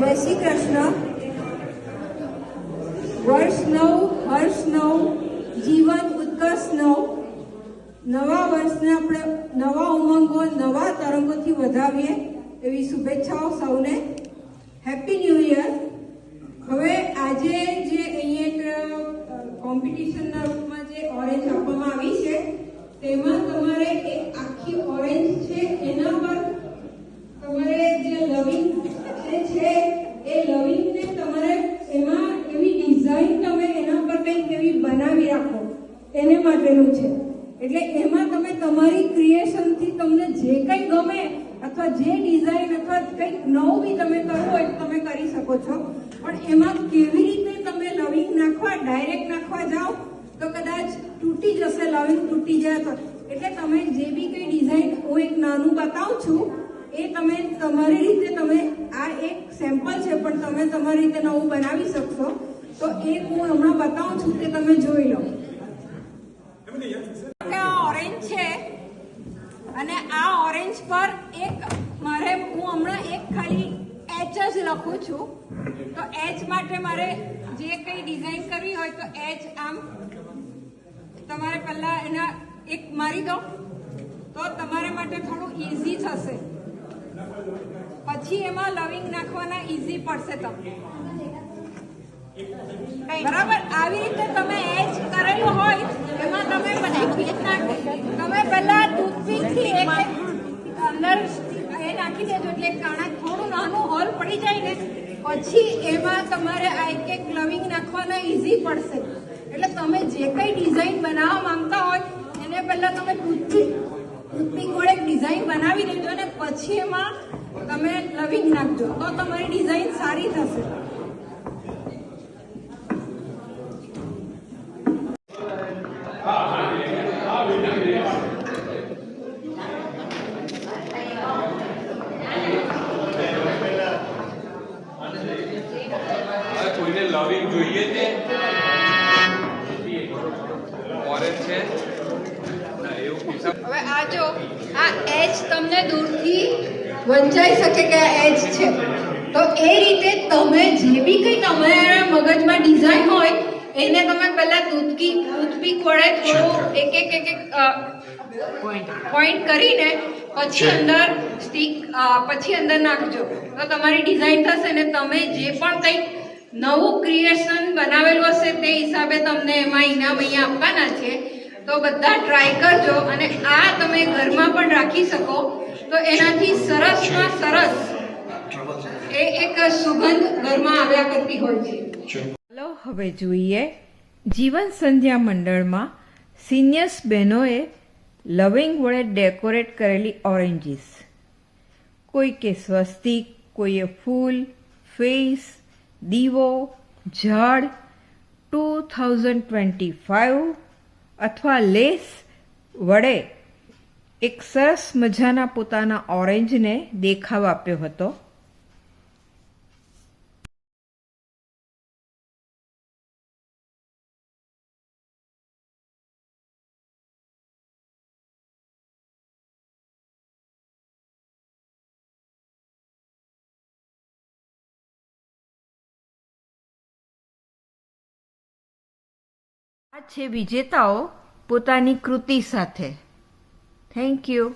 જય કૃષ્ણ. વર્ષ નવ હર્ષ નવ જીવન ઉત્કર્ષ નવ નવા વર્ષને આપણે નવા ઉમંગો, નવા તરંગોથી વધાવીએ એવી શુભેચ્છાઓ સૌને. હેપી ન્યૂ યર હવે આજે જે અહીંયા એક કોમ્પિટિશનના રૂપમાં જે ઓરેન્જ આપવામાં આવી છે, તેમાં તમારે એક આખી ઓરેન્જ છે એના પર તમારે જે લવિંગ જે છે એ લવિંગને તમારે એમાં એવી ડિઝાઇન તમે એના પર કંઈક એવી બનાવી રાખો એને છે. એટલે એમાં તમે તમારી ક્રિએશનથી તમને જે કંઈ ગમે અથવા જે ડિઝાઇન અથવા કંઈક નવું બી તમે કરવું હોય તમે કરી શકો છો. પણ એમાં કેવી રીતે તમે લવિંગ નાખવા ડાયરેક્ટ નાખવા જાઓ, તો કદાચ તૂટી જશે, લવિંગ તૂટી જાય તો એટલે તમે જે બી કંઈ ડિઝાઇન હું એક નાનું બતાવું છું, એ તમે તમારી રીતે તમે આ એક સેમ્પલ છે, પણ તમે તમારી રીતે નવું બનાવી શકશો. તો એક હું હમણાં બતાવું છું તે તમે જોઈ લો. ઓરેન્જ છે. અને આ ઓરેન્જ પર એક મારે હું હમણાં એક ખાલી એચ જ લખું છું. તો એચ માટે મારે જે કંઈ ડિઝાઇન કરવી હોય તો એચ આમ તમારે પહેલાં એના એક મારી દો તો તમારા માટે થોડું ઇઝી થશે. પછી એમાં લવિંગ નાખવાના ઇઝી પડશે તમને. બરાબર? આવી રીતે તમે એચ કરેલું એ દેજો એટલે કાણા થોડું નાનું હોલ પડી જાય ને, પછી એમાં તમારે આ એક એક ક્લવિંગ નાખવાના ઇઝી પડશે. એટલે તમે જે કંઈ ડિઝાઇન બનાવવા માંગતા હોય, એને પહેલા તમે ટૂથપીક ટૂથપીક વડે ડિઝાઇન બનાવી દેજો ને, પછી એમાં તમે ક્લવિંગ નાખજો. તો તમારી ડિઝાઇન સારી થશે. કોઈને લવિંગ જોઈએ છે? ઓરેન્જ છે? હવે આ જો, આ એજ તમને દૂરથી વંચાઈ શકે કે આ એજ છે. તો એ રીતે તમે જે બી કંઈ તમારા મગજમાં ડિઝાઇન હોય એને તમે પહેલા ટૂથકી ટૂથપીક ખોળે થોડું એક એક એક એક પોઈન્ટ કરીને પછી અંદર સ્ટીક પછી અંદર નાખજો. તો તમારી ડિઝાઇન થશે ને તમે જે પણ કંઈક નવું ક્રિએશન બનાવેલું હશે તે હિસાબે તમને એમાં ઇનામ અહીંયા આપવાના છે. તો બધા ટ્રાય કરજો અને આ તમે ઘરમાં પણ રાખી શકો. તો એનાથી સરસમાં સરસ એ એક સુગંધ ઘરમાં આવ્યા કરતી હોય છે. ચાલો હવે જોઈએ જીવન સંધ્યા મંડળમાં સિનિયર્સ બહેનોએ લવિંગ વડે ડેકોરેટ કરેલી ઓરેન્જીસ કોઈ કે સ્વસ્તિક, કોઈએ ફૂલ ફેસ દીવો, ઝાડ ટુ થાઉઝન્ડ ટ્વેન્ટી ફાઇવ અથવા લેસ વડે એક સરસ મજાના પોતાના ઓરેન્જને દેખાવ આપ્યો હતો. છે વિજેતાઓ પોતાની કૃતિ સાથે. Thank you